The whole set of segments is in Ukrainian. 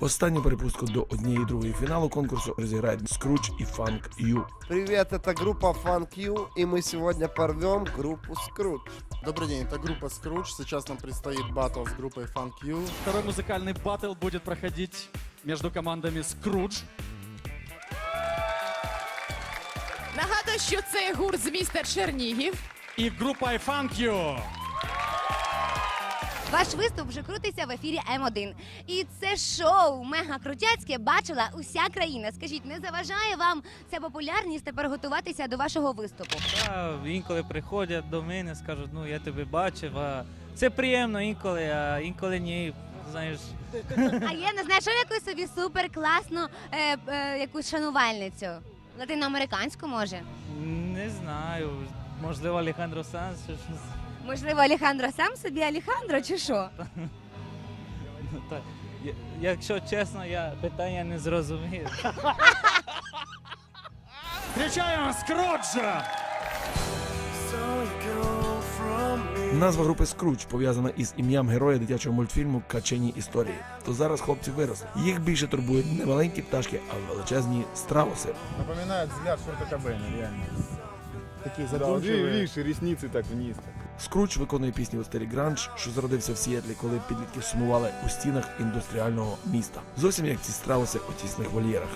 Останню перепустку до однієї другої фіналу конкурсу розіграють Скруч і Фанк Ю. Привет, это группа Funk You, и мы сегодня порвем группу Скрут. Добрый день, это группа Scrooge. Сейчас нам предстоит батл с группой Funk You. Второй музыкальный баттл будет проходить между командами Scrooge. Нагадую, що це гурт з міста Чернігів. и группой Funk You. Ваш виступ вже крутиться в ефірі М1. І це шоу мега крутяцьке бачила уся країна. Скажіть, не заважає вам ця популярність тепер готуватися до вашого виступу? Та, інколи приходять до мене, скажуть, ну я тебе бачив, а це приємно інколи, а інколи ні. Знаєш, А я не знаю, що якусь собі супер класну е, е, якусь шанувальницю. Латиноамериканську може. не знаю. Можливо, Алехандро Санс. чи щось. Можливо, Алехандро сам собі Алехандро чи що? Ну, так. Я- Якщо чесно, я питання не зрозумів. Встречаем Скруджа! Назва групи Скруч пов'язана із ім'ям героя дитячого мультфільму Качені історії. То зараз хлопці виросли. Їх більше турбують не маленькі пташки, а величезні страуси. Напоминает взгляд Курта Кобейна, реально. Такие Да, задумчивые. видишь, и ресницы так вниз. Скруч виконує пісні у стилі гранж, що зародився в Сіетлі, коли підлітки сумували у стінах індустріального міста. Зовсім як ці страуси у тісних вольєрах.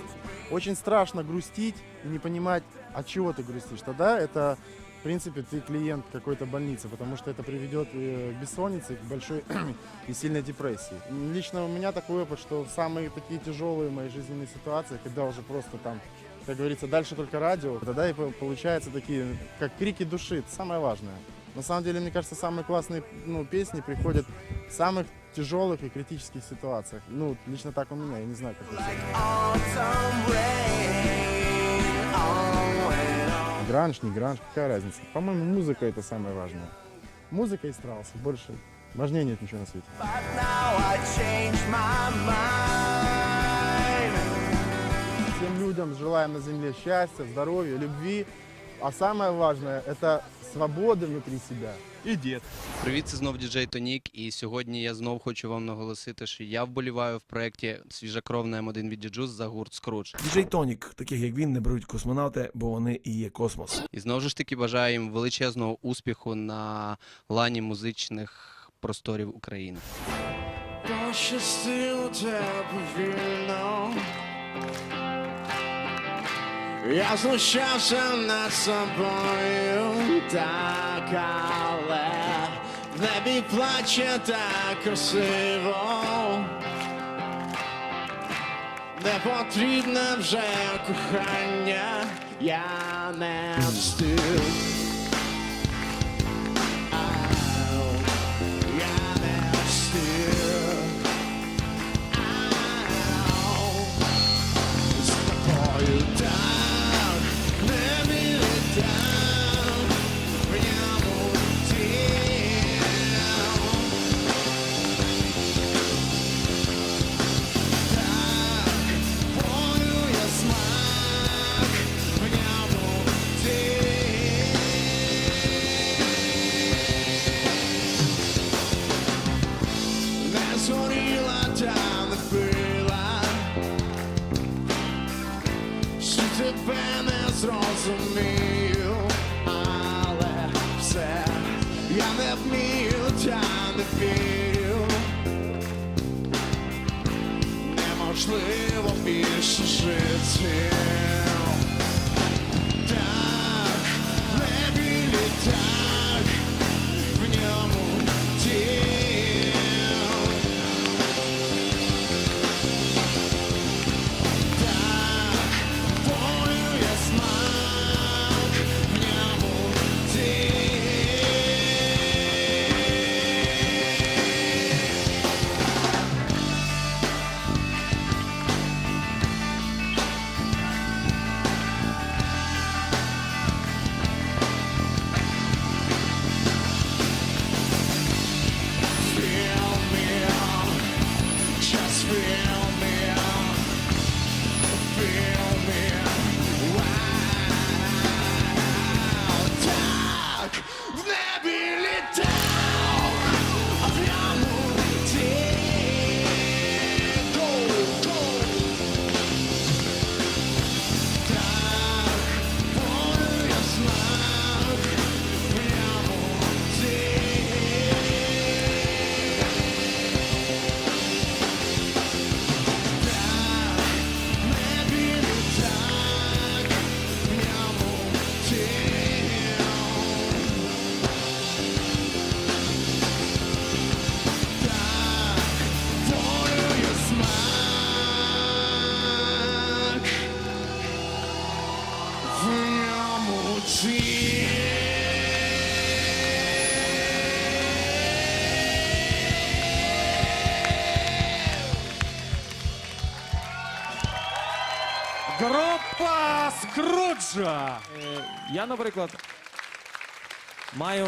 Очень страшно грустить и не понимать, от чего ты грустишь. Тогда это, в принципе, ты клиент какой-то больницы, потому что это приведет э, к бессоннице, к большой и сильной депрессии. Лично у меня такой опыт, что самые такие тяжелые мои жизненные ситуации, когда уже просто там, как говорится, дальше только радио, тогда и по- получаются такие, как крики души, это самое важное. На самом деле, мне кажется, самые классные ну, песни приходят в самых тяжелых и критических ситуациях. Ну, лично так у меня, я не знаю, как у всех. Гранж, не гранж, какая разница? По-моему, музыка это самое важное. Музыка и страусы, больше важнее нет ничего на свете. Всем людям желаем на земле счастья, здоровья, любви. А самое важное – это свободы внутри себя. И дед. Привіт, це знов діджей Тонік, і сьогодні я знов хочу вам наголосити, що я вболіваю в проєкті Свіжакровна М1 від Діджус за гурт Скрудж. Діджей Тонік, таких як він, не беруть космонавти, бо вони і є космос. І знову ж таки бажаю їм величезного успіху на лані музичних просторів України. Пощастило тебе вільно. Я знущався над собою так, але в небі плаче так красиво. Не потрібне вже кохання, я не встиг. Неможливо більше жити. Група Скруджа. Е, Я, наприклад, маю,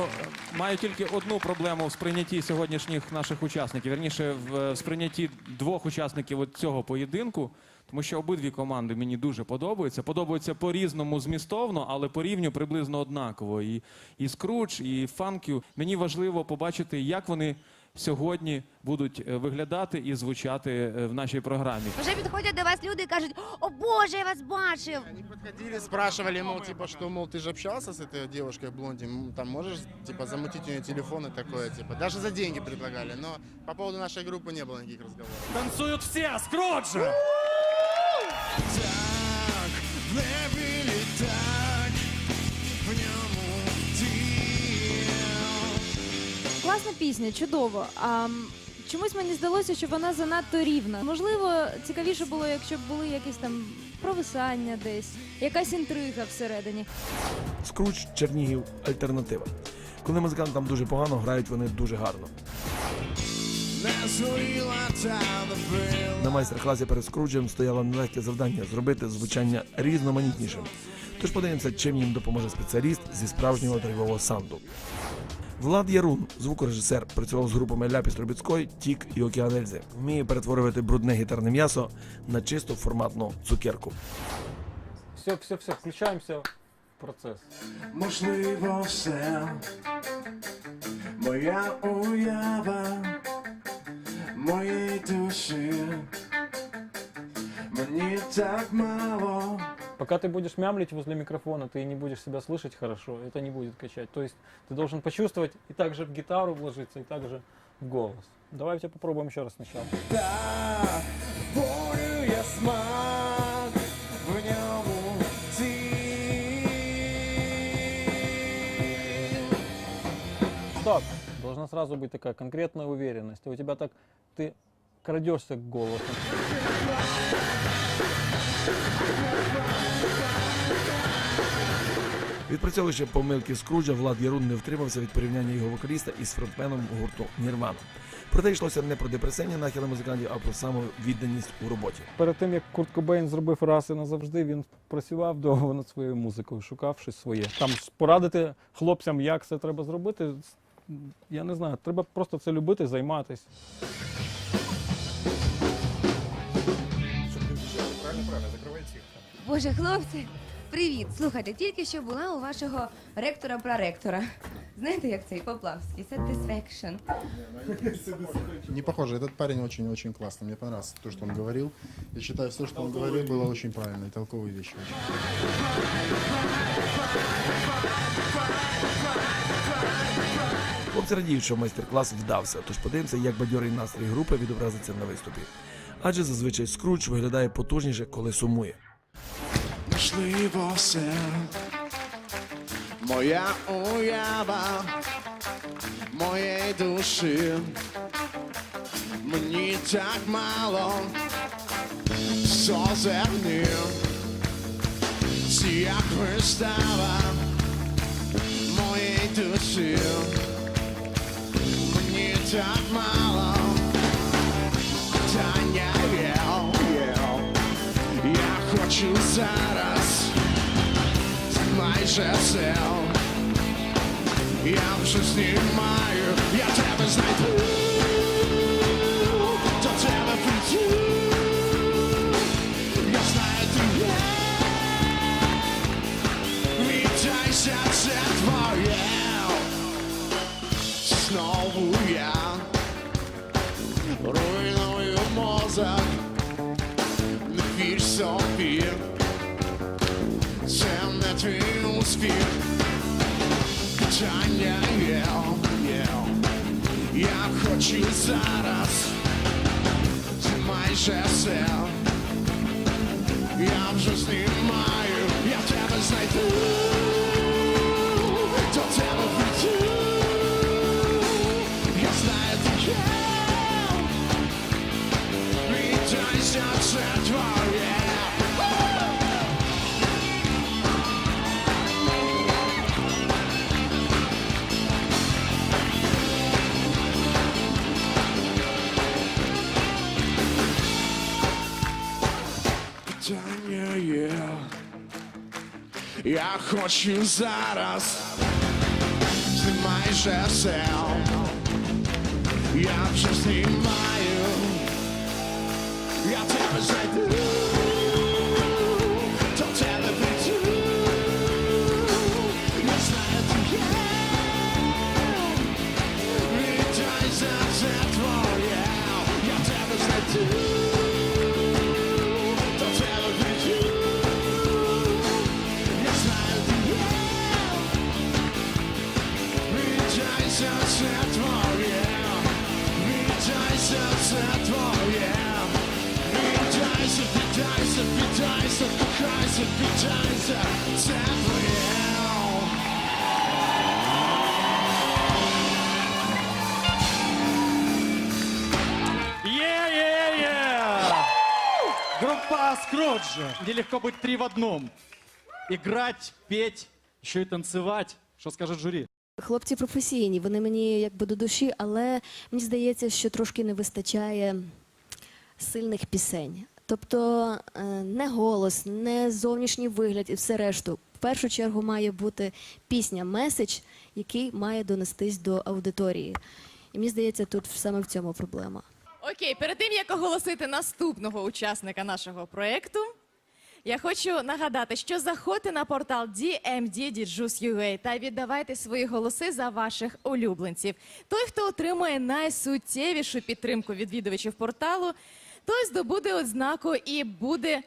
маю тільки одну проблему в сприйнятті сьогоднішніх наших учасників. Вірніше, в сприйнятті двох учасників цього поєдинку, тому що обидві команди мені дуже подобаються. Подобаються по-різному змістовно, але по рівню приблизно однаково. І, і Скрудж, і Фанкю. Мені важливо побачити, як вони сьогодні будуть е, виглядати і звучати е, в нашій програмі. Вже підходять до вас люди і кажуть: О Боже, я вас бачив! Они подходили, спрашивали, мол, типа, что, мол, ты же общался с этой девушкой блонди, м, там можешь, типа, замутить у нее телефон и такое, типа, даже за деньги предлагали, но по поводу нашей группы не было никаких разговоров. Танцюють всі, Скруджа. Так, в Класна пісня, чудово. А чомусь мені здалося, що вона занадто рівна. Можливо, цікавіше було, якщо б були якісь там провисання десь, якась інтрига всередині. Скрудж Чернігів альтернатива. Коли музикантам дуже погано, грають вони дуже гарно. На майстер-класі перед Скруджем стояло нелегке завдання зробити звучання різноманітнішим. Тож подивимося, чим їм допоможе спеціаліст зі справжнього драйвового санду. Влад Ярун, звукорежисер, працював з групами Ляпіс Трубіцької, Тік і Океан Ельзи. Вміє перетворювати брудне гітарне м'ясо на чисто форматну цукерку. Все, все, все, включаємося в процес. Можливо, все моя уява моєї душі. Мені так мало. Пока ты будешь мямлить возле микрофона, ты не будешь себя слышать хорошо, это не будет качать. То есть ты должен почувствовать и также в гитару вложиться, и также в голос. Давайте попробуем еще раз сначала. Болю я смак в ньому дім. Стоп! Должна сразу быть такая конкретная уверенность. У тебя так, ты крадешься к голосу. Відпрацьовуючи помилки Скруджа, Влад Ярун не втримався від порівняння його вокаліста із фронтменом гурту Нірвана. Проте йшлося не про депресивні нахили музикантів, а про самовідданість у роботі. Перед тим як Курт Кобейн зробив раз і назавжди, він працював довго над своєю музикою, шукав щось своє. Там порадити хлопцям, як це треба зробити. Я не знаю, треба просто це любити, займатися. Боже, хлопці, привіт! Слухайте, тільки що була у вашого ректора-проректора. Знаєте, як цей Поплавський? Satisfaction. Не похоже, этот парень очень-очень классный, мне понравилось то, что он говорил. Я считаю, все, что он говорил, было очень правильно, и толковые вещи. очень. Хлопці радіють, що майстер-клас вдався, тож подивимося, як бадьорий настрій групи відобразиться на виступі. Адже зазвичай Скрудж виглядає потужніше, коли сумує. Можливо, все моя уява моєї душі. Мені так мало созернів, як вистава моєї душі. Мені так мало Я хочу зараз майже все. Я вже знімаю, я тебе знайду, до тебе прийду. Я знаю ти є. Вітайся, це твоє. Знову я руйную мозок. Питання є, є. Я хочу зараз, майже все. Я вже знімаю, я тебе знайду, Я хочу зараз. Знімай же сел Я вже знімаю. Я тебе знайду. До тебе прийду. Я знаю ти є. Віддай тебе знайду Віддай серце твоє Віддай серце твоє Віддайся, віддайся, віддайся, кохайся, віддайся, це твоє Е-е-е! Группа Скрудж. Нелегко быть три в одном. Играть, петь, еще и танцевать. Что скажет жюри? Хлопці професійні, вони мені якби до душі, але мені здається, що трошки не вистачає сильних пісень. Тобто е, не голос, не зовнішній вигляд і все решту. В першу чергу має бути пісня, меседж, який має донестись до аудиторії. І мені здається, тут саме в цьому проблема. Окей, перед тим як оголосити наступного учасника нашого проекту, я хочу нагадати, що заходьте на портал DMD та віддавайте свої голоси за ваших улюбленців. Той, хто отримує найсуттєвішу підтримку відвідувачів порталу, той здобуде ознаку і буде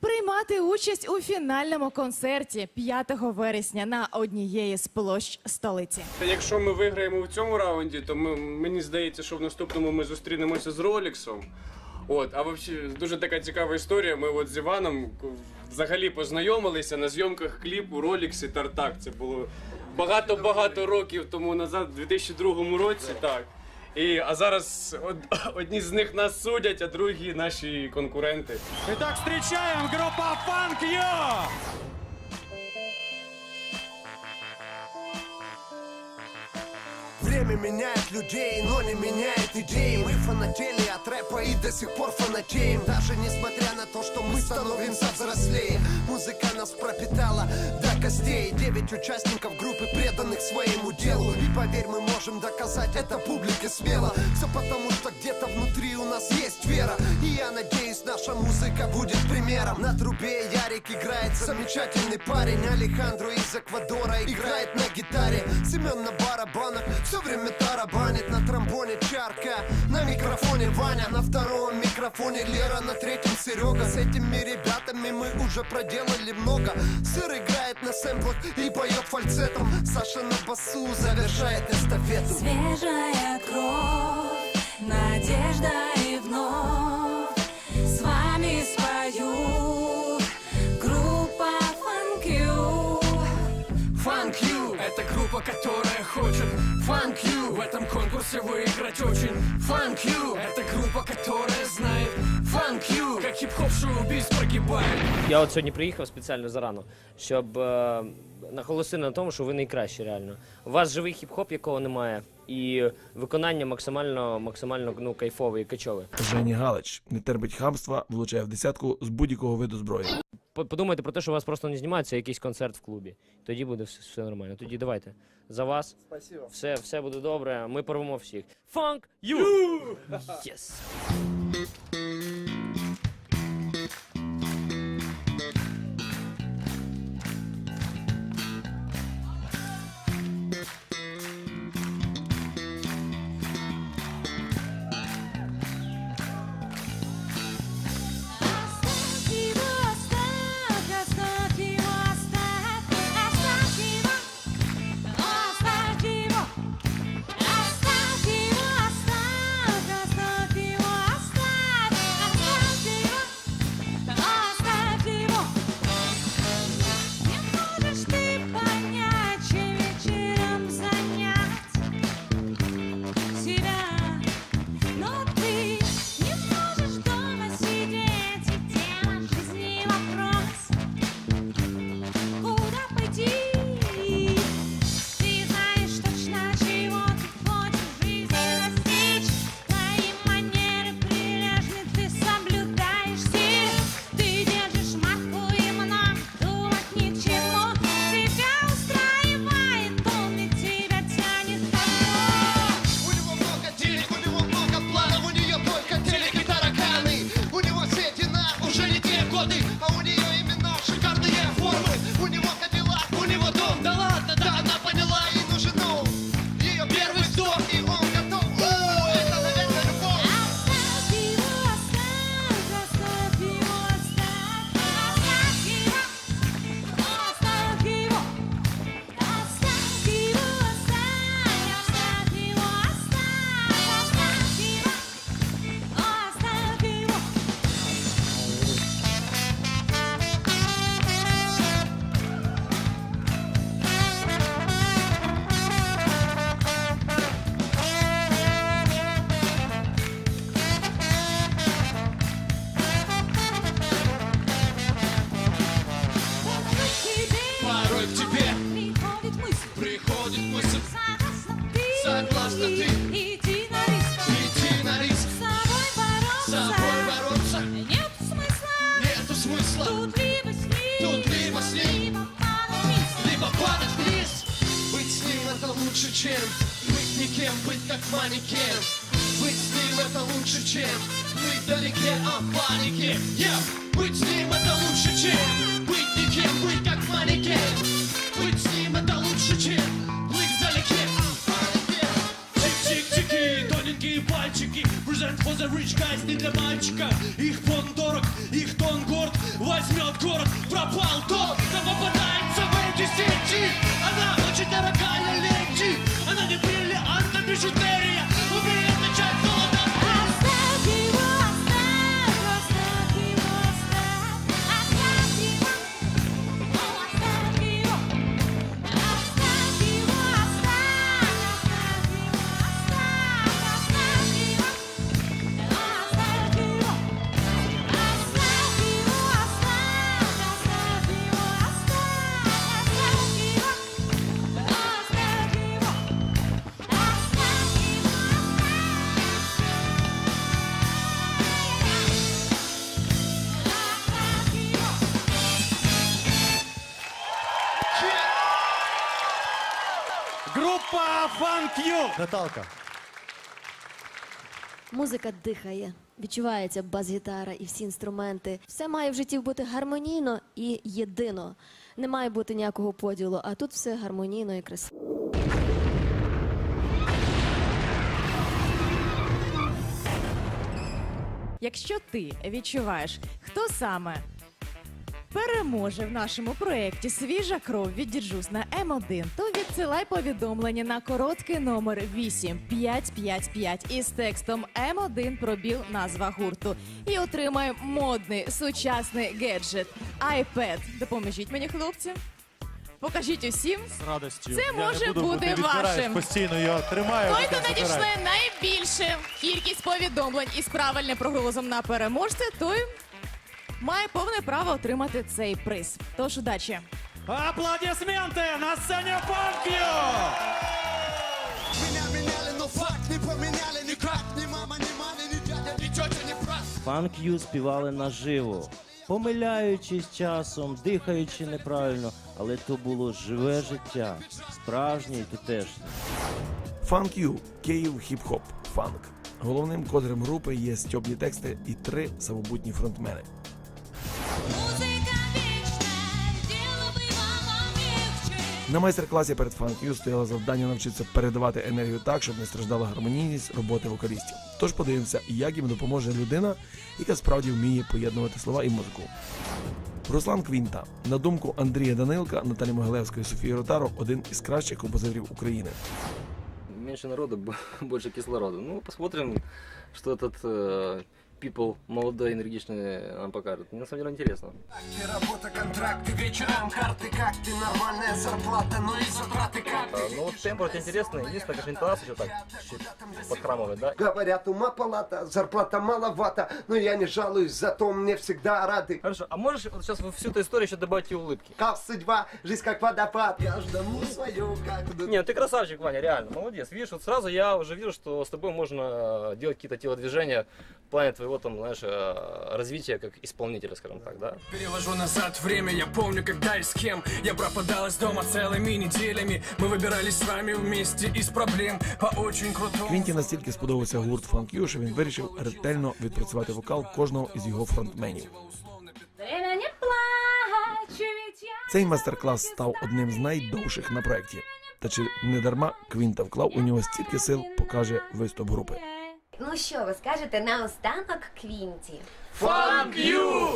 приймати участь у фінальному концерті 5 вересня на однієї з площ столиці. Якщо ми виграємо в цьому раунді, то ми, мені здається, що в наступному ми зустрінемося з Роліксом. От, а взагалі дуже така цікава історія. Ми от з Іваном взагалі познайомилися на зйомках кліпу Роліксі Тартак. Це було багато-багато років тому назад, у 2002 році. Так. І, а зараз од, одні з них нас судять, а другі наші конкуренти. І так зустрічаємо група Фанк You! Время меняет людей, но не меняет идей. Мы фанатели от рэпа и до сих пор фанатеем. Даже несмотря на то, что мы становимся взрослее. Музыка нас пропитала до костей. Девять участников группы, преданных своему делу. И поверь, мы можем доказать это публике смело. Все потому, что где-то внутри у нас есть вера. И я надеюсь, наша музыка будет примером. На трубе Ярик играет замечательный парень. Алехандро из Эквадора играет на гитаре. Семен на барабанах. Все время тарабанит На тромбоне чарка, на микрофоне Ваня На втором микрофоне Лера, на третьем Серега. С этими ребятами мы уже проделали много. Сыр играет на сэмплах и поет фальцетом. Саша на басу завершает эстафету. Свежая кровь, надежда и вновь которая хочет Funk You в этом конкурсе выиграть очень Funk You — это группа, которая знает Funk You, как хип-хоп шоу-биз прогибает Я от сьогодні приїхав спеціально зарано, щоб е, наголосити на тому, що ви найкращі реально. У вас живий хіп-хоп, якого немає, і виконання максимально, максимально ну, кайфове і качове. Жені Галич не терпить хамства, влучає в десятку з будь-якого виду зброї. Подумайте про те, що у вас просто не знімається якийсь концерт в клубі. Тоді буде все, все нормально. Тоді давайте. За вас. Спасибо. Все, все буде добре. Ми порвемо всіх. Фанк ю! Yes! Никем, быть как манекен. Быть с ним это лучше, чем быть вдалеке от паники. Yeah! Быть с ним это лучше, чем быть никем, быть как манекен. Быть с ним это лучше, чем быть вдалеке от паники. Тик-тик-тики, тоненькие пальчики. Present for the rich guys, не для мальчика. Их фон дорог, их тон горд. Возьмет город, пропал тот Кто попадается в эти сети. Она очень дорогая леди Она не bijuteria, o brilhante. Наталка. Музика дихає, відчувається бас-гітара і всі інструменти. Все має в житті бути гармонійно і єдино. Не має бути ніякого поділу, а тут все гармонійно і красиво. Якщо ти відчуваєш, хто саме переможе в нашому проєкті Свіжа кров від діджус на М1, то відсилай повідомлення на короткий номер 8555 із текстом М1 пробіл назва гурту і отримай модний сучасний гаджет iPad. Допоможіть мені, хлопці. Покажіть усім. З радістю. Це Я не може буду, бути ти відбираєш вашим. Постійно я тримаю. Той, хто надійшли найбільше кількість повідомлень із правильним прогнозом на переможця, той має повне право отримати цей приз. Тож удачі! Аплодисменты на сцене Funk You. Меня меняли, но факт не поменяли никак Ни мама, ни мама, ни дядя, ни тетя, ни брат Фанк Ю співали наживо, помиляючись часом, дихаючи неправильно, але то було живе життя, справжнє і тутешнє. You – Київ хіп-хоп фанк. Головним козирем групи є стьобні тексти і три самобутні фронтмени. На майстер-класі перед You стояло завдання навчитися передавати енергію так, щоб не страждала гармонійність роботи вокалістів. Тож подивимося, як їм допоможе людина, яка справді вміє поєднувати слова і музику. Руслан Квінта, на думку Андрія Данилка, Наталі Могилевської, Софії Ротаро, один із кращих композиторів України. меньше народа, б- больше кислорода. Ну, посмотрим, этот э, people молодой, энергичный нам покажет. Мне на самом деле интересно. Работа, контракты, вечерам карты Как ты, нормальная зарплата, ну и затраты как А, ну, вот темп вроде интересный. Единственное, конечно, интонация еще так подхрамывает, да? Говорят, ума палата, зарплата маловато, но я не жалуюсь, зато мне всегда рады. Хорошо, а можешь вот сейчас всю эту историю еще добавить и улыбки? Как судьба, жизнь как водопад, я жду свою, как Нет, ты красавчик, Ваня, реально, молодец. Видишь, вот сразу я уже вижу, что с тобой можно э, делать какие-то телодвижения в плане твоего, там, знаешь, э, развития как исполнителя, скажем так, да? Перевожу назад время, я помню, когда и с кем Я пропадал из дома целыми неделями Мы выбирались с вами вместе из проблем По очень крутому Квінті настільки сподобався гурт Funk You, що він вирішив ретельно відпрацювати вокал кожного із його фронтменів. Время не плачь, ведь я Цей майстер-клас став одним з найдовших на проєкті. Та чи не дарма Квінта вклав у нього стільки сил, покаже виступ групи. Ну що ви скажете на останок Квінті? Funk you!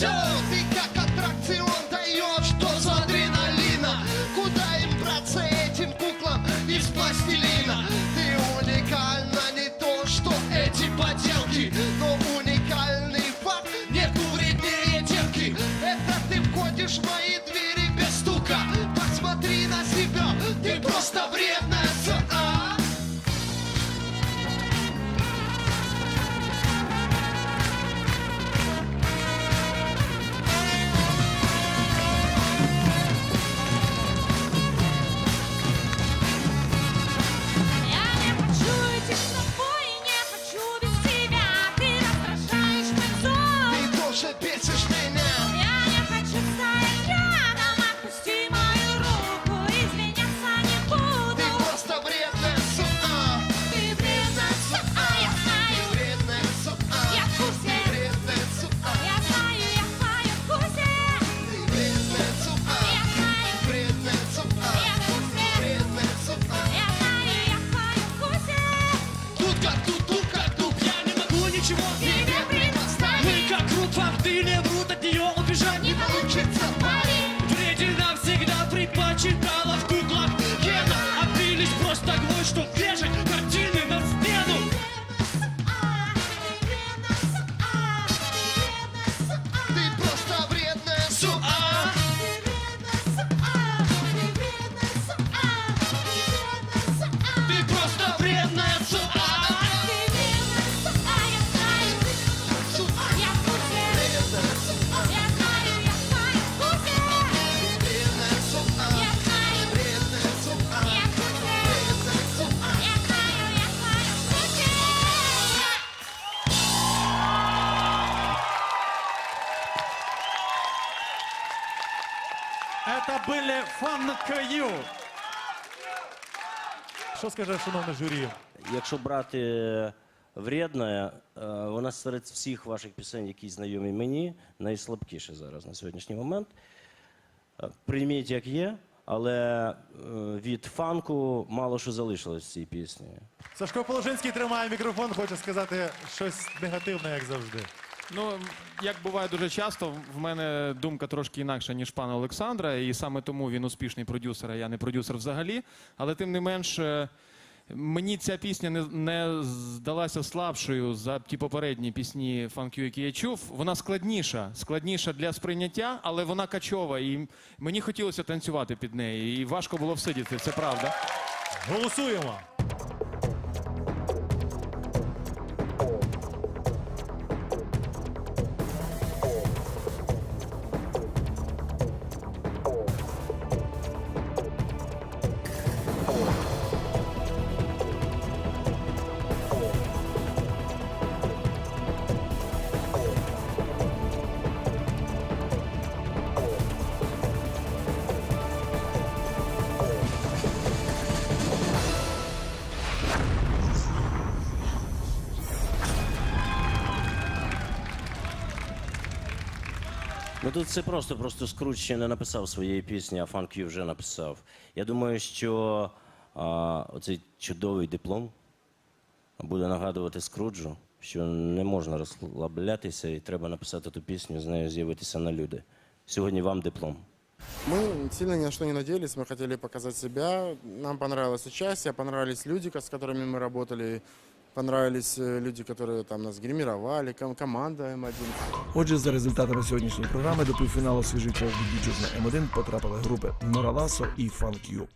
show. Що скаже шановне журі? Якщо брати вредне, е, вона серед всіх ваших пісень, які знайомі мені, найслабкіша зараз на сьогоднішній момент. Е, Прийміть як є, але е, від фанку мало що залишилось в цій пісні. Сашко Положинський тримає мікрофон, хоче сказати щось негативне, як завжди. Ну, як буває дуже часто, в мене думка трошки інакша, ніж пана Олександра, і саме тому він успішний продюсер, а я не продюсер взагалі. Але тим не менш, е, мені ця пісня не, не здалася слабшою за ті попередні пісні фанкю, які я чув. Вона складніша, складніша для сприйняття, але вона качова. І мені хотілося танцювати під неї. І важко було всидіти, це правда. Голосуємо. Ну тут це просто, просто Скрудж ще не написав своєї пісні, а Фанк Ю вже написав. Я думаю, що а, оцей чудовий диплом буде нагадувати Скруджу, що не можна розслаблятися і треба написати ту пісню, з нею з'явитися на люди. Сьогодні вам диплом. Мы сильно ни на что не надеялись, мы хотели показать себя. Нам понравилось участие, понравились люди, с которыми мы работали, понравились э, люди, которые там нас гримировали, команда М1. Отже, за результатами сьогоднішньої програми до півфіналу кров від на М1 потрапили групи Нора Ласо і Фанк Ю.